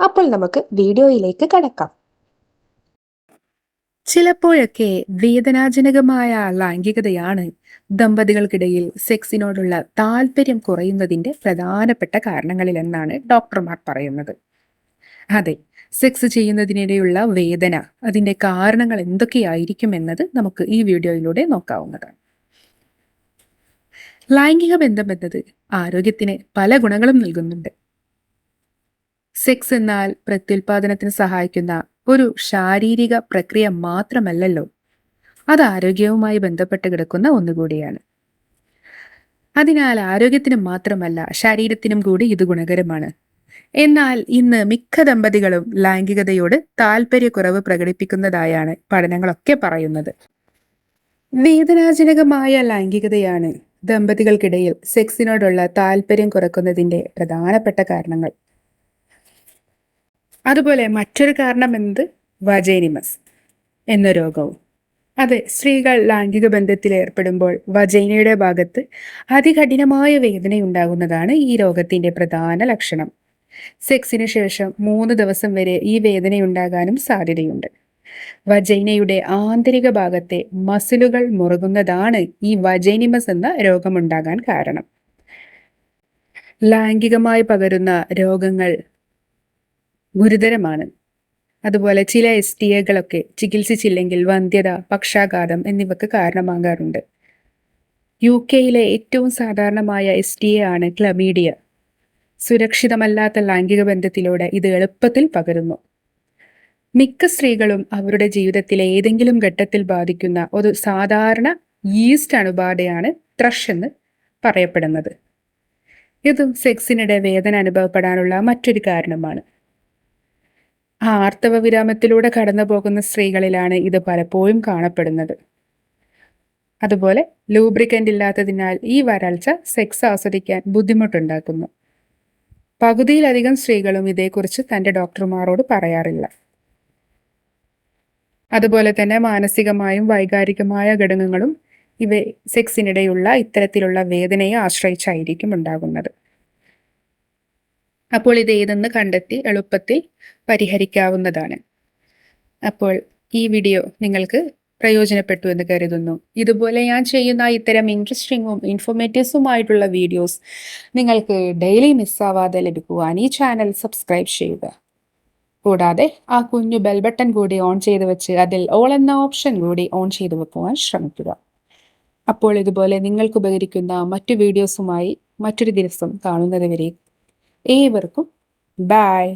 അപ്പോൾ നമുക്ക് വീഡിയോയിലേക്ക് കടക്കാം. ചിലപ്പോഴൊക്കെ വേദനാജനകമായ ലൈംഗികതയാണ് ദമ്പതികൾക്കിടയിൽ സെക്സിനോടുള്ള താല്പര്യം കുറയുന്നതിന്റെ പ്രധാനപ്പെട്ട കാരണങ്ങളിലെന്നാണ് ഡോക്ടർമാർ പറയുന്നത്. അതെ സെക്സ് ചെയ്യുന്നതിനിടെയുള്ള വേദന അതിന്റെ കാരണങ്ങൾ എന്തൊക്കെയായിരിക്കും എന്നത് നമുക്ക് ഈ വീഡിയോയിലൂടെ നോക്കാവുന്നതാണ്. ലൈംഗിക ബന്ധം എന്നത് ആരോഗ്യത്തിന് പല ഗുണങ്ങളും നൽകുന്നുണ്ട്. സെക്സ് എന്നാൽ പ്രത്യുൽപാദനത്തിന് സഹായിക്കുന്ന ഒരു ശാരീരിക പ്രക്രിയ മാത്രമല്ലല്ലോ. അത് ആരോഗ്യവുമായി ബന്ധപ്പെട്ട് കിടക്കുന്ന ഒന്നുകൂടിയാണ്. അതിനാൽ ആരോഗ്യത്തിന് മാത്രമല്ല ശരീരത്തിനും കൂടി ഇത് ഗുണകരമാണ്. എന്നാൽ ഇന്ന് മിക്ക ദമ്പതികളും ലൈംഗികതയോട് താല്പര്യക്കുറവ് പ്രകടിപ്പിക്കുന്നതായാണ് പഠനങ്ങളൊക്കെ പറയുന്നത്. വേദനാജനകമായ ലൈംഗികതയാണ് ദമ്പതികൾക്കിടയിൽ സെക്സിനോടുള്ള താല്പര്യം കുറക്കുന്നതിന്റെ പ്രധാനപ്പെട്ട കാരണങ്ങൾ. അതുപോലെ മറ്റൊരു കാരണം എന്നത് വജൈനിമസ് എന്ന രോഗവും. അതെ സ്ത്രീകൾ ലൈംഗിക ബന്ധത്തിൽ ഏർപ്പെടുമ്പോൾ വജൈനയുടെ ഭാഗത്ത് അതികഠിനമായ വേദനയുണ്ടാകുന്നതാണ് ഈ രോഗത്തിന്റെ പ്രധാന ലക്ഷണം. സെക്സിന് ശേഷം മൂന്ന് ദിവസം വരെ ഈ വേദനയുണ്ടാകാനും സാധ്യതയുണ്ട്. വജൈനയുടെ ആന്തരിക ഭാഗത്തെ മസിലുകൾ മുറുകുന്നതാണ് ഈ വജൈനിമസ് എന്ന രോഗമുണ്ടാകാൻ കാരണം. ലൈംഗികമായി പകരുന്ന രോഗങ്ങൾ ഗുരുതരമാണ്. അതുപോലെ ചില എസ് ടി എകളൊക്കെ ചികിത്സിച്ചില്ലെങ്കിൽ വന്ധ്യത പക്ഷാഘാതം എന്നിവക്ക് കാരണമാകാറുണ്ട്. യു കെയിലെ ഏറ്റവും സാധാരണമായ എസ് ടി എ ആണ് ക്ലമീഡിയ. സുരക്ഷിതമല്ലാത്ത ലൈംഗിക ബന്ധത്തിലൂടെ ഇത് എളുപ്പത്തിൽ പകരുന്നു. മിക്ക സ്ത്രീകളും അവരുടെ ജീവിതത്തിലെ ഏതെങ്കിലും ഘട്ടത്തിൽ ബാധിക്കുന്ന ഒരു സാധാരണ ഈസ്റ്റ് അണുബാധയാണ് ത്രഷ് എന്ന് പറയപ്പെടുന്നത്. ഇതും സെക്സിനിടെ വേദന അനുഭവപ്പെടാനുള്ള മറ്റൊരു കാരണമാണ്. ആർത്തവ വിരാമത്തിലൂടെ കടന്നു പോകുന്ന സ്ത്രീകളിലാണ് ഇത് പലപ്പോഴും കാണപ്പെടുന്നത്. അതുപോലെ ലൂബ്രിക്കന്റ് ഇല്ലാത്തതിനാൽ ഈ വരൾച്ച സെക്സ് ആസ്വദിക്കാൻ ബുദ്ധിമുട്ടുണ്ടാക്കുന്നു. പകുതിയിലധികം സ്ത്രീകളും ഇതേക്കുറിച്ച് തന്റെ ഡോക്ടർമാരോട് പറയാറില്ല. അതുപോലെ തന്നെ മാനസികമായും വൈകാരികമായ ഘടകങ്ങളും ഇവ സെക്സിനിടെയുള്ള ഇത്തരത്തിലുള്ള വേദനയെ ആശ്രയിച്ചായിരിക്കും ഉണ്ടാകുന്നത്. അപ്പോൾ ഇത് ഏതെന്ന് കണ്ടെത്തി എളുപ്പത്തിൽ പരിഹരിക്കാവുന്നതാണ്. അപ്പോൾ ഈ വീഡിയോ നിങ്ങൾക്ക് പ്രയോജനപ്പെട്ടു എന്ന് കരുതുന്നു. ഇതുപോലെ ഞാൻ ചെയ്യുന്ന ഇത്തരം ഇൻട്രസ്റ്റിങ്ങും ഇൻഫോർമേറ്റീവ്സുമായിട്ടുള്ള വീഡിയോസ് നിങ്ങൾക്ക് ഡെയിലി മിസ്സാവാതെ ലഭിക്കുവാൻ ഈ ചാനൽ സബ്സ്ക്രൈബ് ചെയ്യുക. കൂടാതെ ആ കുഞ്ഞു ബെൽ ബട്ടൺ കൂടി ഓൺ ചെയ്ത് വെച്ച് അതിൽ ഓൾ എന്ന ഓപ്ഷൻ കൂടി ഓൺ ചെയ്ത് വെക്കുവാൻ ശ്രമിക്കുക. അപ്പോൾ ഇതുപോലെ നിങ്ങൾക്ക് ഉപകരിക്കുന്ന മറ്റു വീഡിയോസുമായി മറ്റൊരു ദിവസം കാണുന്നത് വരെ ഏവർക്കും ബായ്